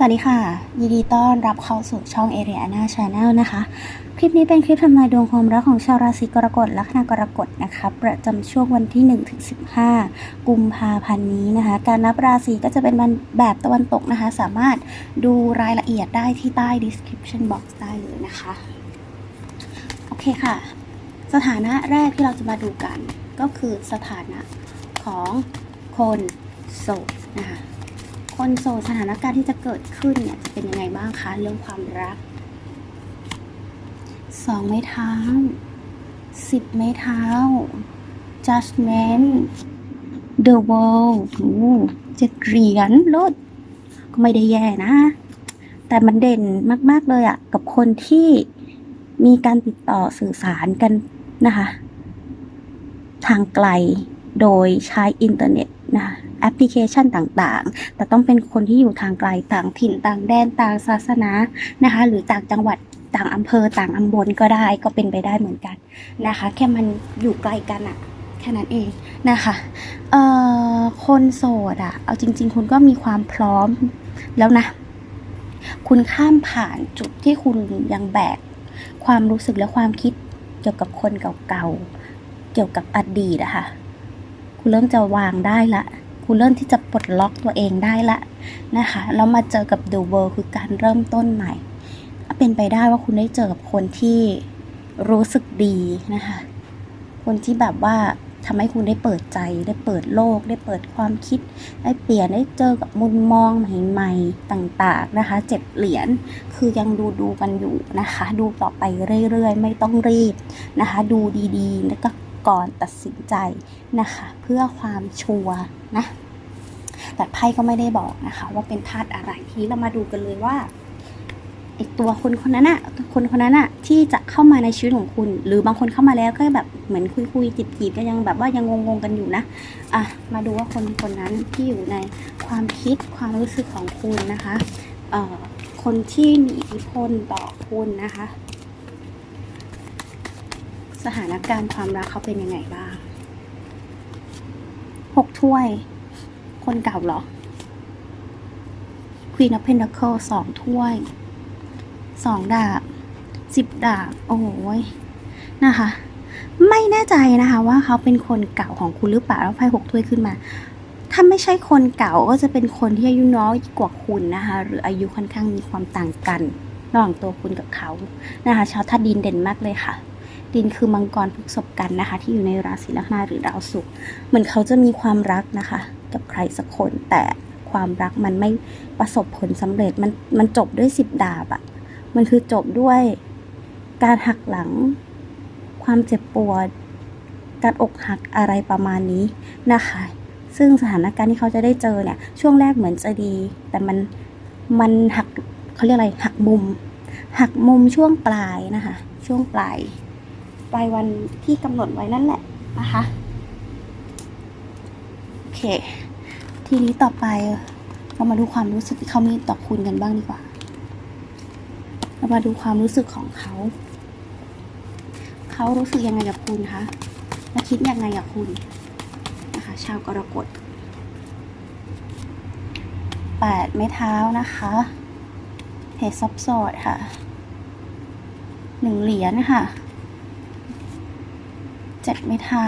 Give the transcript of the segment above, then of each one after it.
สวัสดีค่ะ ยินดีต้อนรับเข้าสู่ช่อง a r i a n a Channel นะคะ คลิปนี้เป็นคลิปทำนายดวงความรักของชาวราศีกรกฎลัคนากรกฎนะคะ ประจำช่วงวันที่1-15 กุมภาพันธ์นี้นะคะ การนับราศีก็จะเป็นวันแบบตะวันตกนะคะ สามารถดูรายละเอียดได้ที่ใต้ description box ได้เลยนะคะ โอเคค่ะ สถานะแรกที่เราจะมาดูกัน ก็คือสถานะของคนโสดนะคะ คนโสดสถานการณ์ที่จะเกิดขึ้นเนี่ยจะเป็นยังไงบ้างคะเรื่องความรักสองไม้เท้าสิบไม้เท้า judgment the world เจ็ดเหรียญลดก็ไม่ได้แย่นะ แต่มันเด่นมาก ๆ เลยอะกับคนที่มีการติดต่อสื่อสารกันนะคะ ทางไกลโดยใช้อินเทอร์เน็ตนะคะ แอปพลิเคชันต่างๆ แต่ต้องเป็นคนที่อยู่ทางไกลต่างถิ่นต่างแดนต่างศาสนานะคะ หรือต่างจังหวัดต่างอำเภอต่างอำบลก็ได้ก็เป็นไปได้เหมือนกันนะคะ แค่มันอยู่ไกลกันอะแค่นั้นเองนะคะเอ่อคนโสดอะเอาจริง ๆ คุณก็มีความพร้อมแล้วนะ คุณข้ามผ่านจุดที่คุณยังแบกความรู้สึกและความคิดเกี่ยวกับคนเก่าๆ เกี่ยวกับอดีตอะค่ะ คุณเริ่มจะวางได้ละ คุณเริ่มที่จะปลดล็อกตัวเองได้ละนะคะแล้วมาเจอกับ The World คือการเริ่มต้นใหม่ เป็นไปได้ว่าคุณได้เจอกับคนที่รู้สึกดีนะคะ คนที่แบบว่าทำให้คุณได้เปิดใจได้เปิดโลก ได้เปิดความคิด ได้เปลี่ยนได้เจอกับมุมมองใหม่ๆต่างๆนะคะเจ็ดเหรียญคือยังดูดูกันอยู่นะคะ ดูต่อไปเรื่อยๆ ไม่ต้องรีบนะคะ ดูดีๆ แล้วก็ ก่อนตัดสินใจนะคะ เพื่อความชัวร์นะ แต่ไพ่ก็ไม่ได้บอกนะคะ ว่าเป็นธาตุอะไรทีเรามาดูกันเลยว่าไอตัวคนคนนั้นอะคนคนนั้นอะที่จะเข้ามาในชีวิตของคุณ หรือบางคนเข้ามาแล้วก็แบบเหมือนคุยคุยจีบจีบๆก็ยังแบบว่ายังงงๆกันอยู่นะอะมาดูว่าคนคนนั้นที่อยู่ในความคิดความรู้สึกของคุณนะคะเอ่อคนที่มีอิทธิพลต่อคุณนะคะ ถานการณ์ความรักเขาเป็นยังไงบ้างหกถ้วย คนเก่าเหรอ Queen of Pentacles สองถ้วยสองดาบสิบดาบ โอ้ยนะคะ ไม่แน่ใจนะคะว่าเขาเป็นคนเก่าของคุณหรือเปล่าแล้วไพ่หกถ้วยขึ้นมา ถ้าไม่ใช่คนเก่าก็จะเป็นคนที่อายุน้อยกว่าคุณนะคะ หรืออายุค่อนข้างมีความต่างกัน ระหว่างตัวคุณกับเขานะคะ ชาวธาตุดินเด่นมากเลยค่ะ ดินคือมังกรพฤกษบกันนะคะ ที่อยู่ในราศีลัคนาหรือดาวศุกร์เหมือนเขาจะมีความรักนะคะ กับใครสักคนแต่ความรักมันไม่ประสบผลสำเร็จมันมันจบด้วยสิบดาบอะมันคือจบด้วยการหักหลัง ความเจ็บปวด การอกหักอะไรประมาณนี้นะคะ ซึ่งสถานการณ์ที่เขาจะได้เจอเนี่ย ช่วงแรกเหมือนจะดี แต่มันมันหักเขาเรียกอะไรหักมุม หักมุมช่วงปลายนะคะ ช่วงปลาย ปลายวันที่กำหนดไว้นั่นแหละนะคะโอเค ทีนี้ต่อไปเรามาดูความรู้สึกที่เขามีต่อคุณกันบ้างดีกว่า เรามาดูความรู้สึกของเขา เขารู้สึกยังไงกับคุณคะและคิดยังไงกับคุณนะคะ ชาวกรกฎแปดไม้เท้านะคะเพจซับซอดค่ะหนึ่งเหรียญค่ะ เจ็ดไม้เท้า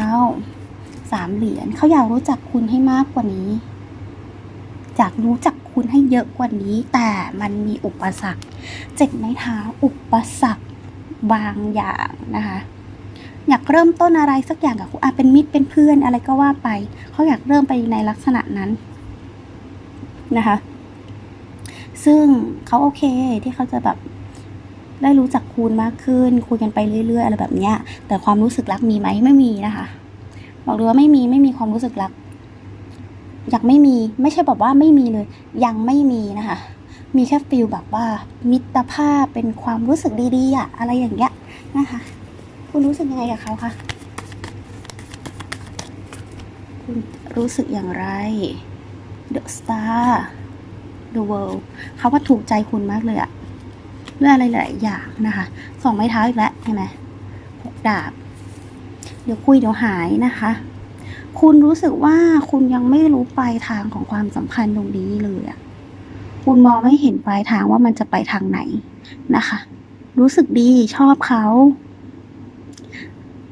สามเหรียญเขาอยากรู้จักคุณให้มากกว่านี้ อยากรู้จักคุณให้เยอะกว่านี้ แต่มันมีอุปสรรคเจ็ดไม้เท้าอุปสรรคบางอย่างนะคะอยากเริ่มต้นอะไรสักอย่างกับคุณอาเป็นมิตรเป็นเพื่อนอะไรก็ว่าไป เขาอยากเริ่มไปในลักษณะนั้นนะคะ ซึ่งเขาโอเคที่เขาจะแบบ ได้รู้จักคุณมากขึ้น คุยกันไปเรื่อย ๆ อะไรแบบเนี้ย แต่ความรู้สึกรักมีไหมไม่มีนะคะ บอกเลยว่าไม่มีไม่มีความรู้สึกรักอยากไม่มีไม่ใช่แบบว่าไม่มีเลย ยังไม่มีนะคะ มีแค่ฟิลแบบว่า มิตรภาพเป็นความรู้สึกดีๆอะอะไรอย่างเงี้ยนะคะ คุณรู้สึกยังไงกับเขาคะคุณรู้สึกอย่างไร The Star The World เขาว่าถูกใจคุณมากเลยอะ เรื่องอะไรหลายอย่างนะคะสองไม้เท้าอีกแล้วเห็นไหมหกดาบ เดี๋ยวคุยเดี๋ยวหายนะคะ คุณรู้สึกว่าคุณยังไม่รู้ปลายทางของความสัมพันธ์ตรงนี้เลยอะคุณมองไม่เห็นปลายทางว่ามันจะไปทางไหนนะคะ รู้สึกดีชอบเขา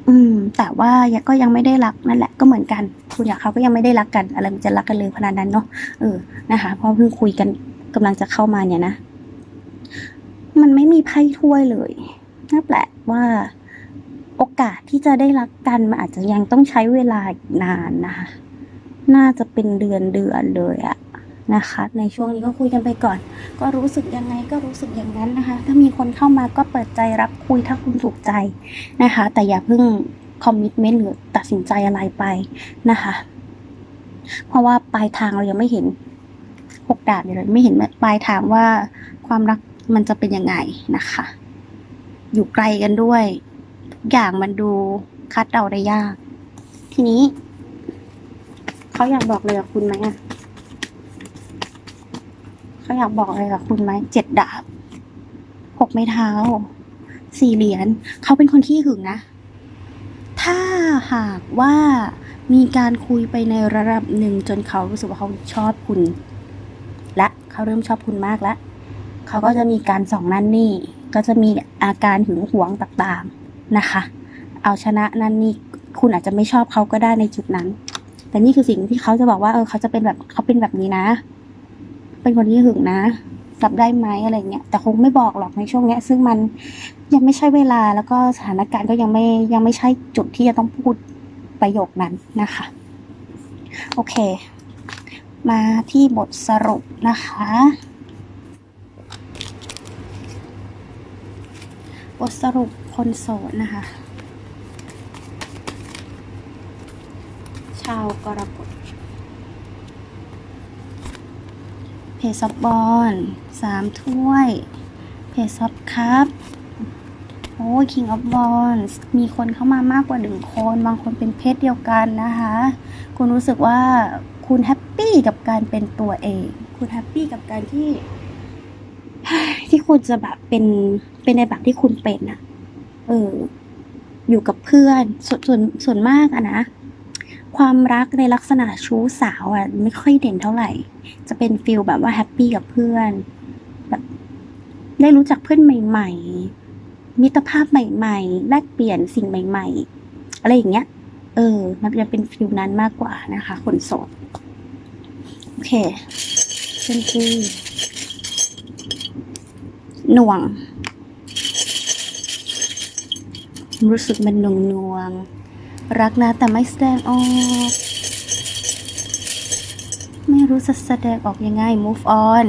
อืม แต่ว่ายังก็ยังไม่ได้รักนั่นแหละก็เหมือนกัน คุณอยากเขาก็ยังไม่ได้รักกัน อะไรมันจะรักกันเลยขนาดนั้นเนาะเออนะคะเพราะเพิ่งคุยกันกำลังจะเข้ามาเนี่ยนะ มันไม่มีไพ่ถ้วยเลยน่าแปลกว่าโอกาสที่จะได้รักกันมันอาจจะยังต้องใช้เวลาอีกนานนะคะน่าจะเป็นเดือนเดือนเลยอะนะคะ ในช่วงนี้ก็คุยกันไปก่อน ก็รู้สึกยังไงก็รู้สึกอย่างนั้นนะคะ ถ้ามีคนเข้ามาก็เปิดใจรับคุยถ้าคุณถูกใจนะคะ แต่อย่าเพิ่งคอมมิชเมนต์หรือตัดสินใจอะไรไปนะคะ เพราะว่าปลายทางเรายังไม่เห็นหกดาบเลยไม่เห็นปลายทางว่าความรัก มันจะเป็นยังไงนะคะ อยู่ไกลกันด้วย ทุกอย่างมันดูคาดเดาได้ยาก ทีนี้ เขาอยากบอกเลยกับคุณไหมอะเขาอยากบอกอะไรกับคุณไหมเจ็ดดาบหกไม้เท้า สี่เหรียญเขาเป็นคนที่หึงนะ ถ้าหากว่ามีการคุยไปในระดับหนึ่งจนเขารู้สึกว่าเขาชอบคุณ และเขาเริ่มชอบคุณมากแล้ว เขาก็จะมีการส่องนั่นนี่ ก็จะมีอาการหึงหวงต่างๆนะคะ เอาชนะนั่นนี่คุณอาจจะไม่ชอบเขาก็ได้ในจุดนั้น แต่นี่คือสิ่งที่เขาจะบอกว่าเออเขาจะเป็นแบบเขาเป็นแบบนี้นะ เป็นคนที่หึงนะรับได้ไหมอะไรเงี้ยแต่คงไม่บอกหรอกในช่วงเนี้ย ซึ่งมันยังไม่ใช่เวลาแล้วก็สถานการณ์ก็ยังไม่ยังไม่ใช่จุดที่จะต้องพูดประโยคนั้นนะคะ โอเค มาที่บทสรุปนะคะ บทสรุปคนโสดนะคะ ชาวกรกฎเพซอบบอลสามถ้วย เพซอบคัพโอ้ย King of Wands มีคนเข้ามามากกว่าหนึ่งคน บางคนเป็นเพศเดียวกันนะคะ คุณรู้สึกว่าคุณแฮปปี้กับการเป็นตัวเอง คุณแฮปปี้กับการที่ คุณจะแบบเป็นเป็นในแบบที่คุณเป็นอะเออ อยู่กับเพื่อนส่วนส่วนส่วนมากอะนะความรักในลักษณะชู้สาวอะไม่ค่อยเด่นเท่าไหร่ จะเป็นฟิลแบบว่าแฮปปี้กับเพื่อนแบบได้รู้จักเพื่อนใหม่ ๆ มิตรภาพใหม่ ๆ แลกเปลี่ยนสิ่งใหม่ ๆ อะไรอย่างเงี้ย เออมันจะเป็นฟิลนั้นมากกว่านะคะ คนโสด โอเคเป็นที่ หน่วง รู้สึกมันหน่วงหน่วง รักนะแต่ไม่แสดงออก ไม่รู้จะแสดงออกยังไง move on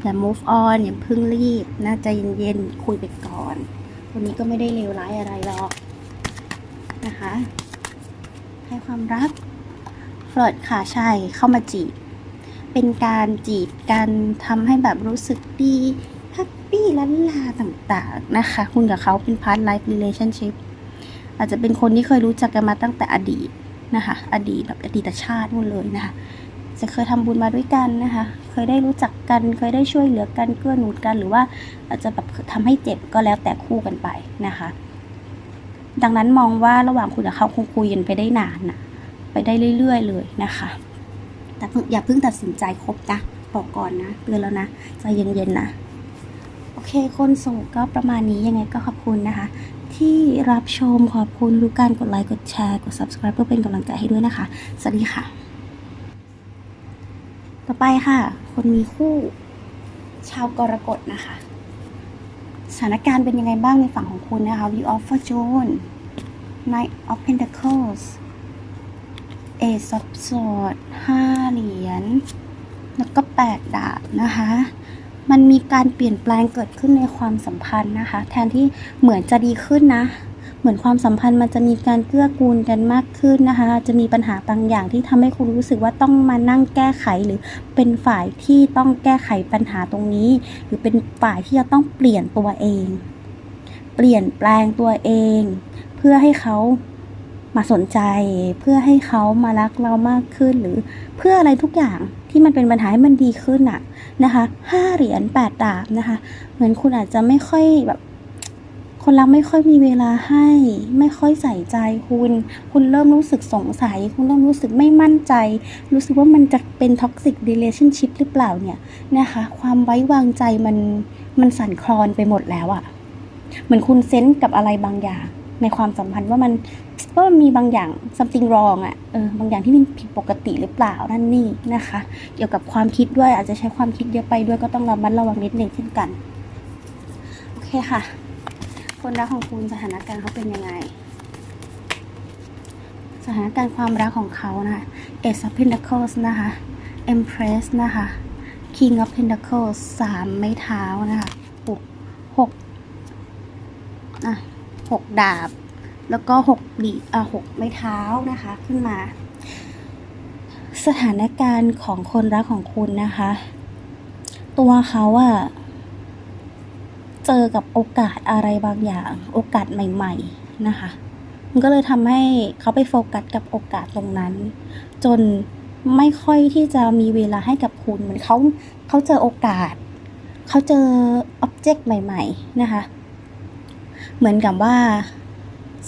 อย่า move on อย่าเพิ่งรีบ น่าใจเย็นๆ คุยไปก่อน วันนี้ก็ไม่ได้เลวร้ายอะไรหรอกนะคะ ให้ความรักเฟิร์ดค่ะใช่เข้ามาจีบ เป็นการจีบกันทำให้แบบรู้สึกดี ฮปปี้ลันลาต่างๆนะคะ คุณกับเขาเป็นพาร์ทไลฟ์ relationship อาจจะเป็นคนที่เคยรู้จักกันมาตั้งแต่อดีตนะคะ อดีตแบบอดีตชาตินู่นเลยนะคะจะเคยทำบุญมาด้วยกันนะคะ เคยได้รู้จักกัน เคยได้ช่วยเหลือกันเกื้อหนุนกัน หรือว่าอาจจะแบบทำให้เจ็บก็แล้วแต่คู่กันไปนะคะ ดังนั้นมองว่าระหว่างคุณกับเขาคงคุยกันไปได้นานนะไปได้เรื่อย ๆ เลยนะคะ แต่อย่าเพิ่งตัดสินใจคบนะบอกก่อนนะเตือนแล้วนะใจเย็นๆนะ เคคนโสดก็ประมาณนี้ยังไงก็ขอบคุณนะคะ ที่รับชมขอบคุณทุกการกดไลค์กดแชร์กด subscribe เพื่อเป็นกำลังใจให้ด้วยนะคะ สวัสดีค่ะ ต่อไปค่ะ คนมีคู่ชาวกรกฎนะคะ สถานการณ์เป็นยังไงบ้างในฝั่งของคุณนะคะ View of Fortune Knight of Pentacles Ace of Swords ห้าเหรียญ แล้วก็แปดดาบนะคะ มันมีการเปลี่ยนแปลงเกิดขึ้นในความสัมพันธ์นะคะ แทนที่เหมือนจะดีขึ้นนะ เหมือนความสัมพันธ์มันจะมีการเกื้อกูลกันมากขึ้นนะคะ จะมีปัญหาบางอย่างที่ทำให้คุณรู้สึกว่าต้องมานั่งแก้ไขหรือเป็นฝ่ายที่ต้องแก้ไขปัญหาตรงนี้ หรือเป็นฝ่ายที่จะต้องเปลี่ยนตัวเอง เปลี่ยนแปลงตัวเอง เพื่อให้เขามาสนใจ เพื่อให้เขามารักเรามากขึ้นหรือเพื่ออะไรทุกอย่าง ที่มันเป็นปัญหาให้มันดีขึ้นอะนะคะห้าเหรียญแปดดาบนะคะ เหมือนคุณอาจจะไม่ค่อยแบบคนรักไม่ค่อยมีเวลาให้ ไม่ค่อยใส่ใจคุณ คุณเริ่มรู้สึกสงสัย คุณเริ่มรู้สึกไม่มั่นใจ รู้สึกว่ามันจะเป็นท็อกซิก e เลชั่นชิพหรือเปล่าเนี่ยนะคะ ความไว้วางใจมันมันสั่นคลอนไปหมดแล้วอะเหมือนคุณเซนส์กับอะไรบางอย่าง ในความสัมพันธ์ว่ามัน ว่ามันมีบางอย่าง something wrong อะเออบางอย่างที่มันผิดปกติหรือเปล่านั่นนี่นะคะ เกี่ยวกับความคิดด้วยอาจจะใช้ความคิดเยอะไปด้วยก็ต้องระมัดระวังนิดนึงเช่นกัน โอเคค่ะ คนรักของคุณสถานการณ์เขาเป็นยังไง สถานการณ์ความรักของเขานะคะ Ace of Pentacles นะคะ Empress นะคะ King of Pentacles สามไม้เท้านะคะหกหกอะหกดาบ แล้วก็หกดีอะหกไม้เท้านะคะขึ้นมา สถานการณ์ของคนรักของคุณนะคะ ตัวเขาอะเจอกับโอกาสอะไรบางอย่าง โอกาสใหม่ ๆนะคะ มันก็เลยทำให้เขาไปโฟกัสกับโอกาสตรงนั้น จนไม่ค่อยที่จะมีเวลาให้กับคุณเหมือนเขาเขาเจอโอกาส เขาเจออ็อบเจกต์ใหม่ ๆ นะคะ เหมือนกับว่า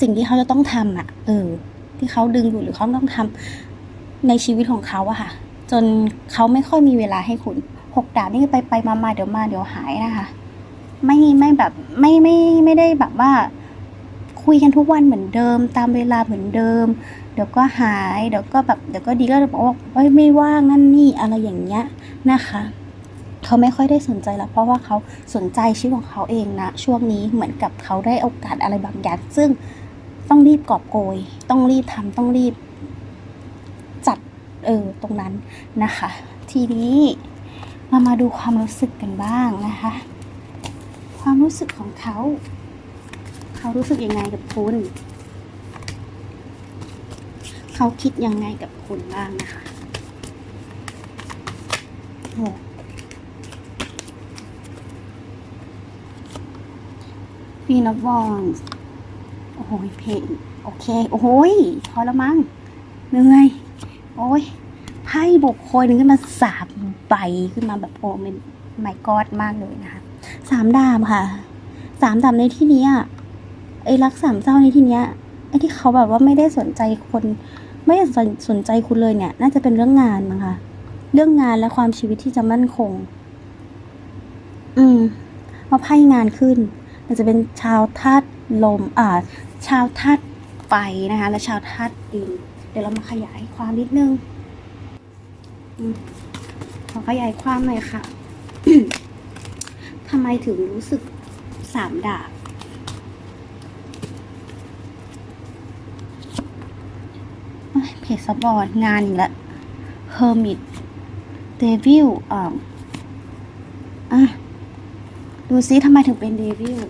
สิ่งที่เขาจะต้องทำอะเออ ที่เขาดึงดูดหรือเขาต้องทำในชีวิตของเขาอะค่ะ จนเขาไม่ค่อยมีเวลาให้คุณหกดาบนี่ไปไปมามาเดี๋ยวมาเดี๋ยวหายนะคะ ไม่ไม่แบบไม่ไม่ไม่ได้แบบว่า คุยกันทุกวันเหมือนเดิม ตามเวลาเหมือนเดิม เดี๋ยวก็หาย เดี๋ยวก็แบบเดี๋ยวก็ดีก็บอกว่าไม่ว่างนั่นนี่อะไรอย่างเงี้ยนะคะเขาไม่ค่อยได้สนใจแล้วเพราะว่าเขาสนใจชีวิตของเขาเองนะ ช่วงนี้เหมือนกับเขาได้โอกาสอะไรบางอย่างซึ่ง ต้องรีบกอบโกย ต้องรีบทำต้องรีบ จัดเออตรงนั้นนะคะ ทีนี้เรามาดูความรู้สึกกันบ้างนะคะ ความรู้สึกของเขา เขารู้สึกยังไงกับคุณ เขาคิดยังไงกับคุณบ้างนะคะโอ้ฟีนอฟวอนโอ้โหเพลงโอเค โอ้โหยพอแล้วมั้งเหนื่อย โอ้ยไพ่บุกโคยหนึ่งขึ้นมาสามใบขึ้นมาแบบโอ้เป็นไม่กอดมากเลยนะคะสามดาบค่ะสามดาบในที่นี้ไอ้รักสามเศร้าในที่นี้ไอ้ที่เขาแบบว่าไม่ได้สนใจคน ไม่ได้สนใจคุณเลยเนี่ย น่าจะเป็นเรื่องงานมั้งคะเรื่องงานและความชีวิตที่จะมั่นคง อืมมาไพ่งานขึ้น มันจะเป็นชาวธาตุลม อ่า ชาวธาตุไฟนะคะ และชาวธาตุดิน เดี๋ยวเรามาขยายความนิดนึงมขอขยายความหน่อยค่ะ ทำไมถึงรู้สึกสามดาบเพจซับอร์ดงานอีกแล้วเฮอร์มิตเดวิลอ่าอะดูซิทำไมถึงเป็นเดวิล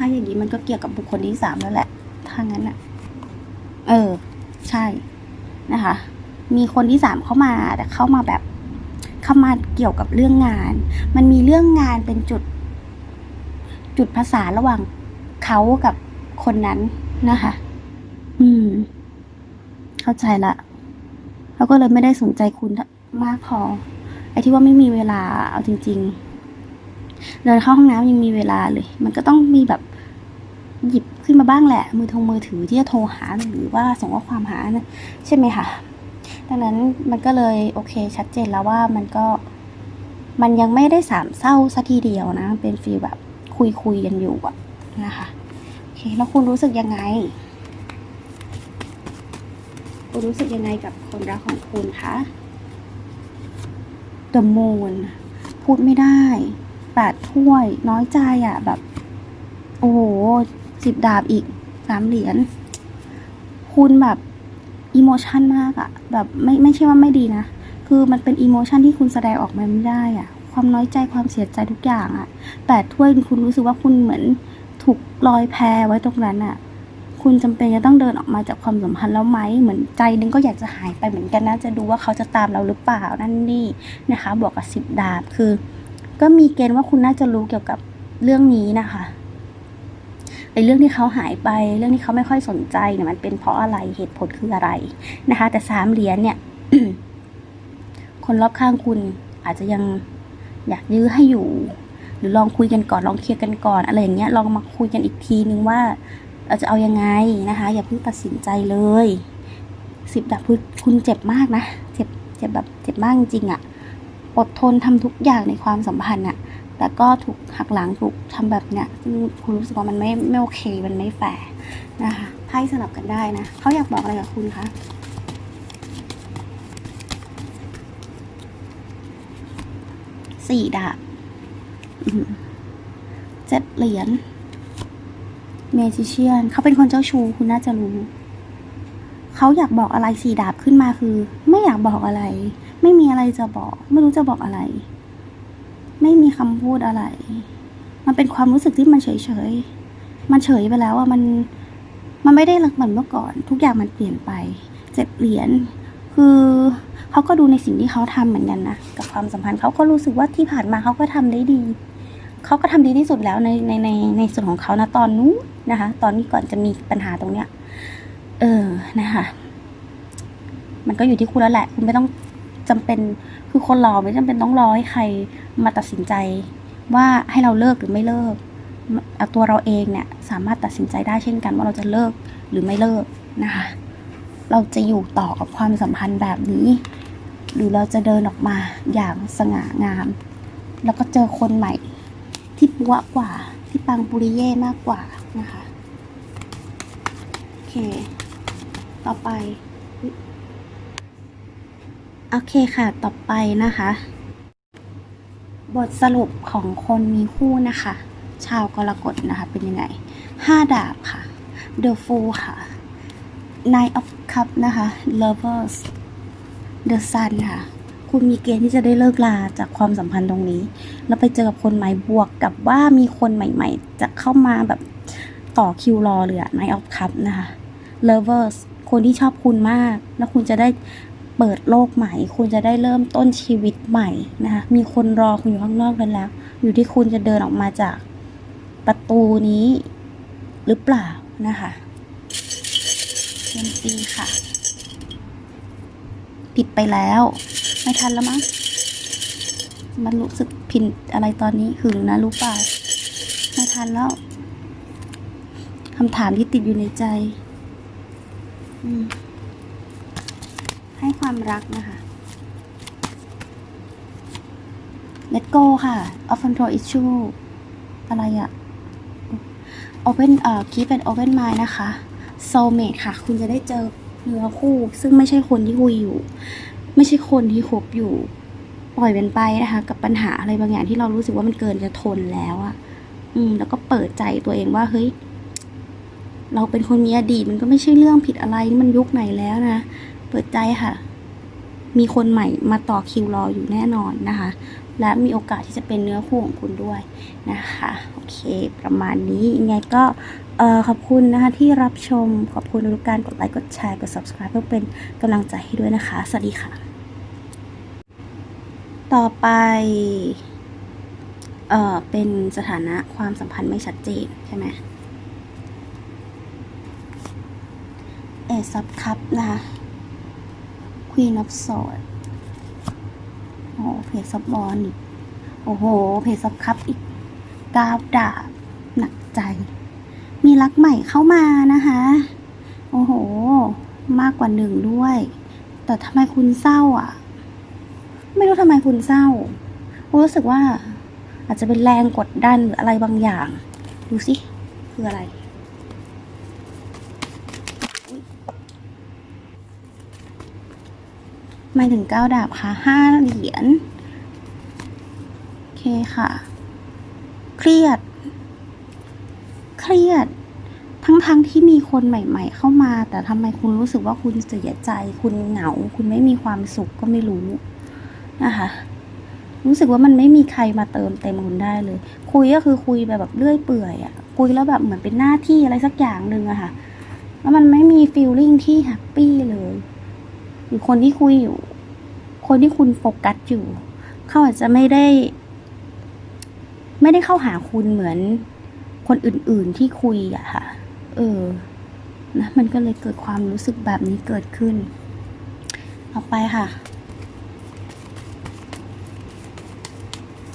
ถ้าอย่างนี้มันก็เกี่ยวกับบุคคลที่สามแล้วแหละ ถ้างั้นอะเออ ใช่นะคะ มีคนที่สามเข้ามาแต่เข้ามาแบบ เข้ามาเกี่ยวกับเรื่องงาน มันมีเรื่องงานเป็นจุด จุดภาษาระหว่างเขากับคนนั้นนะคะ อืม เข้าใจละเขาก็เลยไม่ได้สนใจคุณมากพอ ไอ้ที่ว่าไม่มีเวลาเอาจริง ๆ เดินเข้าห้องน้ำยังมีเวลาเลย มันก็ต้องมีแบบ หยิบขึ้นมาบ้างแหละ มือทงมือถือที่จะโทรหาหรือว่าส่งข้อความหานะใช่ไหมคะดังนั้นมันก็เลยโอเคชัดเจนแล้วว่ามันก็มันยังไม่ได้สามเศร้าสัทีเดียวนะ เป็นฟีลแบบคุยคุยกันอยู่อะนะคะโอเคแล้วคุณรู้สึกยังไง คุณรู้สึกยังไงกับคนรักของคุณคะ The Moon พูดไม่ได้แปดถ้วยน้อยใจอะ่ะแบบ โอ้โห สิบดาบอีกสามเหรียญคุณแบบอิโมชันมากอะแบบไม่ไม่ใช่ว่าไม่ดีนะ คือมันเป็นอิโมชันที่คุณแสดงออกมาไม่ได้อะ่ะความน้อยใจความเสียใจทุกอย่างอะแปดถ้วยคุณรู้สึกว่าคุณเหมือนถูกลอยแพไว้ตรงนั้นอะคุณจำเป็นจะต้องเดินออกมาจากความสัมพันธ์แล้วไหมเหมือนใจนึงก็อยากจะหายไปเหมือนกันนะจะดูว่าเขาจะตามเราหรือเปล่านั่นนี่นะคะบวกกับสิบดาบคือ ก็มีเกณฑ์ว่าคุณน่าจะรู้เกี่ยวกับเรื่องนี้นะคะ ไอ้เรื่องที่เขาหายไป เรื่องที่เขาไม่ค่อยสนใจเนี่ยมันเป็นเพราะอะไรเหตุผลคืออะไรนะคะ แต่สามเหรียญเนี่ยคนรอบข้างคุณอาจจะยังอยากยื้อให้อยู่ หรือลองคุยกันก่อนลองเคลียร์กันก่อน อะไรอย่างเงี้ยลองมาคุยกันอีกทีนึงว่าเราจะเอายังไงนะคะ อย่าเพิ่งตัดสินใจเลยสิบดับคุณคุณเจ็บมากนะเจ็บเจ็บแบบเจ็บมากจริงอะ่ะอดทนทำทุกอย่างในความสัมพันธ์อะ่ะ แต่ก็ถูกหักหลังถูกทำแบบเนี้ยซึ่งคุณรู้สึกว่ามันไม่ไม่โอเคมันไม่แฟร์นะคะไพ่สลับกันได้นะเขาอยากบอกอะไรกับคุณคะสี่ดาบเจ็ดเหรียญเมจิเชียนเขาเป็นคนเจ้าชู้คุณน่าจะรู้เขาอยากบอกอะไรสี่ดาบขึ้นมาคือ ไม่อยากบอกอะไร ไม่มีอะไรจะบอก ไม่รู้จะบอกอะไร ไม่มีคำพูดอะไร มันเป็นความรู้สึกที่มันเฉยเฉยๆมันเฉยไปแล้วอะมัน มันไม่ได้รักเหมือนเมื่อก่อน ทุกอย่างมันเปลี่ยนไป เจ็ดเหรียญ คือเขาก็ดูในสิ่งที่เขาทำเหมือนกันนะ กับความสัมพันธ์เขาก็รู้สึกว่าที่ผ่านมาเขาก็ทำได้ดี เขาก็ทำดีที่สุดแล้วในในในในส่วนของเขานะตอนนู้นนะคะ ตอนนี้ก่อนจะมีปัญหาตรงเนี้ย เออ นะคะ มันก็อยู่ที่คุณแล้วแหละ คุณไม่ต้อง จำเป็นคือคนเราไม่จำเป็นต้องรอให้ใครมาตัดสินใจ ว่าให้เราเลิกหรือไม่เลิกเอาตัวเราเองเนี่ยสามารถตัดสินใจได้เช่นกันว่าเราจะเลิกหรือไม่เลิกนะคะเราจะอยู่ต่อกับความสัมพันธ์แบบนี้ หรือเราจะเดินออกมาอย่างสง่างาม แล้วก็เจอคนใหม่ที่ปัวกว่าที่ปังปุริเย่มากกว่านะคะ โอเค ต่อไป โอเคค่ะ ต่อไปนะคะ บทสรุปของคนมีคู่นะคะ ชาวกรกฎนะคะ เป็นยังไงห้าดาบค่ะ The Fool ค่ะ Nine of Cups นะคะ Lovers The Sun ค่ะ คุณมีเกณฑ์ที่จะได้เลิกลาจากความสัมพันธ์ตรงนี้ แล้วไปเจอกับคนใหม่บวกกับว่ามีคนใหม่ ๆ จะเข้ามาแบบต่อคิวรอเลยอะ Nine of Cups นะคะ Lovers คนที่ชอบคุณมาก แล้วคุณจะได้ เปิดโลกใหม่ คุณจะได้เริ่มต้นชีวิตใหม่นะคะมีคนรอคุณอยู่ข้างนอกนั้นแล้ว อยู่ที่คุณจะเดินออกมาจากประตูนี้หรือเปล่านะคะเอ็มซีค่ะ ผิดไปแล้ว ไม่ทันแล้วมั้งมันรู้สึกผิดอะไรตอนนี้หึงนะรู้เปล่าไม่ทันแล้วคำถามที่ติดอยู่ในใจ อืม ให้ความรักนะคะ let go ค่ะ of control issue อะไรอะ open เอ่อ keep an open mind นะคะ soulmate ค่ะ คุณจะได้เจอเนื้อคู่ ซึ่งไม่ใช่คนที่คุยอยู่ ไม่ใช่คนที่คบอยู่ ปล่อยเป็นไปนะคะ กับปัญหาอะไรบางอย่างที่เรารู้สึกว่ามันเกินจะทนแล้วอะอืม แล้วก็เปิดใจตัวเองว่า เฮ้ย เราเป็นคนมีอดีตมันก็ไม่ใช่เรื่องผิดอะไร มันยุคไหนแล้วนะ เปิดใจค่ะ มีคนใหม่มาต่อคิวรออยู่แน่นอนนะคะ และมีโอกาสที่จะเป็นเนื้อคู่ของคุณด้วยนะคะ โอเค ประมาณนี้ยังไงก็ออขอบคุณนะคะที่รับชม ขอบคุณทุกการกดไลค์ กดแชร์ กด subscribe เพื่อเป็นกำลังใจให้ด้วยนะคะ สวัสดีค่ะ ต่อไปเอ่อเป็นสถานะความสัมพันธ์ไม่ชัดเจนใช่ไหมเอซับคัพนะคะ Queen of Swords โอ้เพจซับบอลอีก โอ้โห เพจซับคัพอีกก้าวดาบหนักใจ มีรักใหม่เข้ามานะคะ โอ้โห มากกว่าหนึ่งด้วย แต่ทำไมคุณเศร้าอะ ไม่รู้ทำไมคุณเศร้ารู้สึกว่าอาจจะเป็นแรงกดดันหรืออะไรบางอย่าง ดูสิ คืออะไร หมายถึงเก้าดาบค่ะห้าเหรียญโอเคค่ะ เครียด เครียด ทั้งๆทที่มีคนใหม่ ๆ เข้ามา แต่ทำไมคุณรู้สึกว่าคุณเสียใจ คุณเหงา คุณไม่มีความสุขก็ไม่รู้นะคะรู้สึกว่ามันไม่มีใครมาเติมเต็มคุณได้เลย คุยก็คือคุยแบบแบบเลื่อยเปื่อยอะคุยแล้วแบบเหมือนเป็นหน้าที่อะไรสักอย่างหนึ่งอะค่ะ แล้วมันไม่มีฟีลลิ่งที่แฮปปี้เลยหรือคนที่คุยอยู่ คนที่คุณโฟกัสอยู่ เขาอาจจะไม่ได้ ไม่ได้เข้าหาคุณเหมือนคนอื่น ๆที่คุยอะค่ะ เออ นะ มันก็เลยเกิดความรู้สึกแบบนี้เกิดขึ้น ต่อไปค่ะ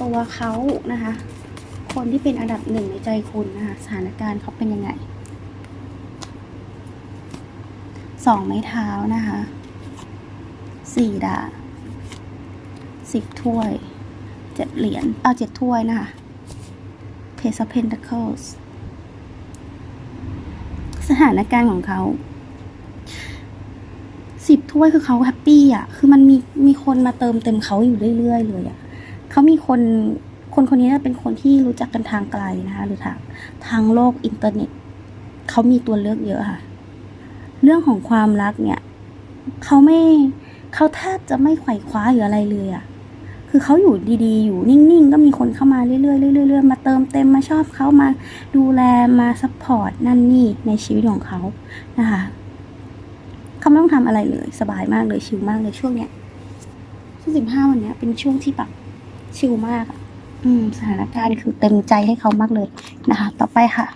ตัวเขานะคะ คนที่เป็นอันดับหนึ่งในใจคุณนะคะสถานการณ์เขาเป็นยังไงสองไม้เท้านะคะสี่ดาบ สิบถ้วยเจ็ดเหรียญเอาเจ็ดถ้วยนะคะ Page of Pentacles สถานการณ์ของเขาสิบถ้วยคือเขาแฮปปี้อะ คือมันมีมีคนมาเติมเต็มเขาอยู่เรื่อยๆเลยอะเขามีคนคนคนนี้เป็นคนที่รู้จักกันทางไกลนะคะหรือทางทางโลกอินเทอร์เน็ตเขามีตัวเลือกเยอะค่ะ เรื่องของความรักเนี่ยเขาไม่เขาแทบจะไม่ไขว่คว้าหรืออะไรเลยอะ คือเขาอยู่ดีๆ อยู่นิ่งๆ ก็มีคนเข้ามาเรื่อยๆเรื่อยๆมาเติมเต็มมาชอบเขามาดูแลมาซัพพอร์ตนั่นนี่ในชีวิตของเขานะคะเขาไม่ต้องทำอะไรเลย สบายมากเลยชิลมากเลยช่วงเนี้ยช่วงสิบห้าวันเนี้ยเป็นช่วงที่แบบชิลมากอืมสถานการณ์คือเต็มใจให้เขามากเลยนะคะ ต่อไปค่ะ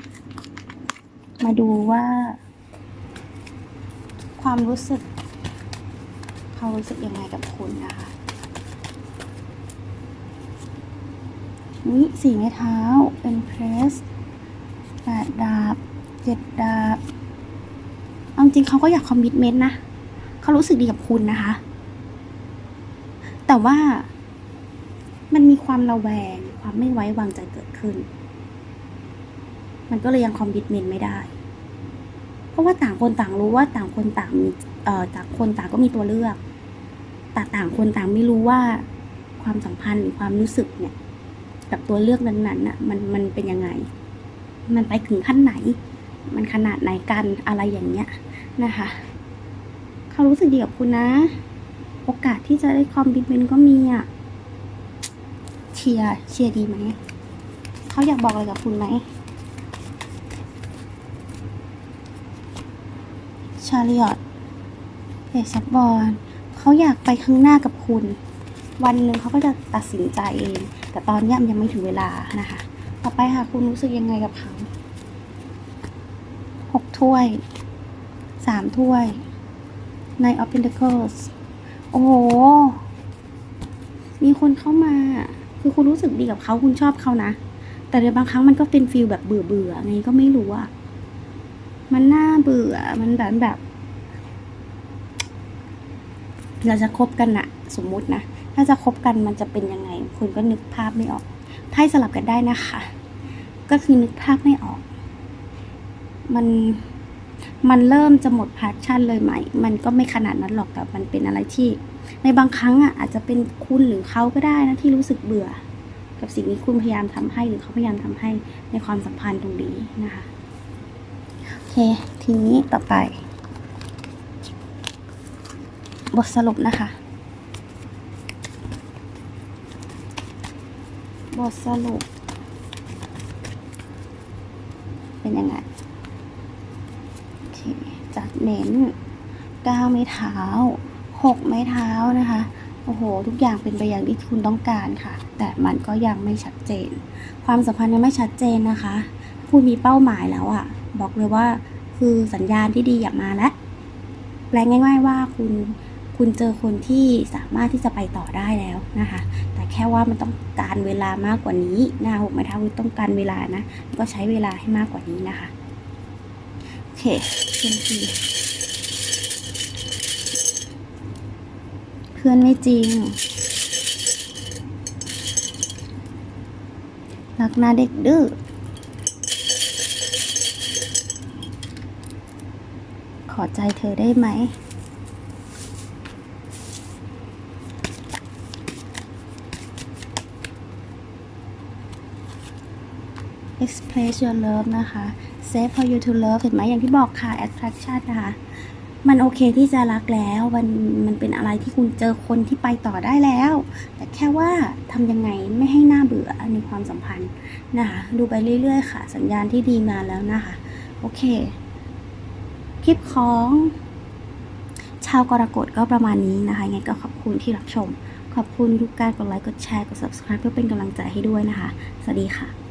มาดูว่า ความรู้สึกเขารู้สึกยังไงกับคุณนะคะ วิสี่ไม้เท้าเป็นเพรสแปดดาบเจ็ดดาบเอาจริงเขาก็อยากคอมมิชเมนต์นะเขารู้สึกดีกับคุณนะคะ แต่ว่ามันมีความระแวง ความไม่ไว้วางใจเกิดขึ้น มันก็เลยยังคอมมิชเมนต์ไม่ได้ เพราะว่าต่างคนต่างรู้ว่าต่างคนต่างมีเอ่อต่างคนต่างก็มีตัวเลือก แต่ต่างคนต่างไม่รู้ว่าความสัมพันธ์หรือความรู้สึกเนี่ย กับตัวเลือกนั้นๆน่ะมันมันเป็นยังไง มันไปถึงขั้นไหน มันขนาดไหนกันอะไรอย่างเงี้ยนะคะเขารู้สึกดีกับคุณนะ โอกาสที่จะได้คอมมิชเมนต์ก็มีอะเชียร์เชียร์ดีไหมเขาอยากบอกอะไรกับคุณไหมชาริออตเพซับบอลเขาอยากไปข้างหน้ากับคุณ วันหนึ่งเขาก็จะตัดสินใจเอง แต่ตอนนี้ยมันยังไม่ถึงเวลานะคะ ต่อไปค่ะคุณรู้สึกยังไงกับเขาหกถ้วยสามถ้วยใน of Pentacles โอ้โห มีคนเข้ามา คือคุณรู้สึกดีกับเขาคุณชอบเขานะ แต่ในบางครั้งมันก็เป็นฟีลแบบเบื่อเบื่อๆไงก็ไม่รู้อะมันน่าเบื่อ มันแบบแบบ เราจะคบกันอะสมมุตินะ ถ้าจะคบกันมันจะเป็นยังไง คุณก็นึกภาพไม่ออกไพ่สลับกันได้นะคะ ก็คือนึกภาพไม่ออก มันมันเริ่มจะหมดพาชั่นเลยไหม มันก็ไม่ขนาดนั้นหรอกแต่มันเป็นอะไรที่ ในบางครั้งอะอาจจะเป็นคุณหรือเขาก็ได้นะที่รู้สึกเบื่อ กับสิ่งที่คุณพยายามทำให้หรือเขาพยายามทำให้ในความสัมพันธ์ตรงนี้นะคะโอเค ทีนี้ต่อไป บทสรุปนะคะ บทสรุป เป็นยังไงจากเน้นก้าไม้เท้าหกไม้เท้านะคะ โอ้โห ทุกอย่างเป็นไปอย่างที่คุณต้องการค่ะ แต่มันก็ยังไม่ชัดเจน ความสัมพันธ์ยังไม่ชัดเจนนะคะคุณมีเป้าหมายแล้วอะบอกเลยว่าคือสัญญาณที่ดีอย่ามาแล้วแปลง่าย ๆ ว่าคุณคุณเจอคนที่สามารถที่จะไปต่อได้แล้วนะคะ แต่แค่ว่ามันต้องการเวลามากกว่านี้นะหกไม้เท้าคือต้องการเวลานะ ก็ใช้เวลาให้มากกว่านี้นะคะโอเคเพื่อนพี่เพื่อนไม่จริงรักหน้าเด็กดื้อขอใจเธอได้ไหม express your love นะคะ safe for you to love เห็นไหมอย่างที่บอกค่ะ attraction นะคะ มันโอเคที่จะรักแล้ว มันมันเป็นอะไรที่คุณเจอคนที่ไปต่อได้แล้ว แต่แค่ว่าทำยังไงไม่ให้หน่าเบื่อในความสัมพันธ์นะคะ ดูไปเรื่อยๆค่ะ สัญญาณที่ดีมาแล้วนะคะ โอเค คลิปของชาวกรกฎก็ประมาณนี้นะคะยังไงก็ขอบคุณที่รับชม ขอบคุณทุกการกดไลค์ กดแชร์ กด subscribe เพื่อเป็นกำลังใจให้ด้วยนะคะ สวัสดีค่ะ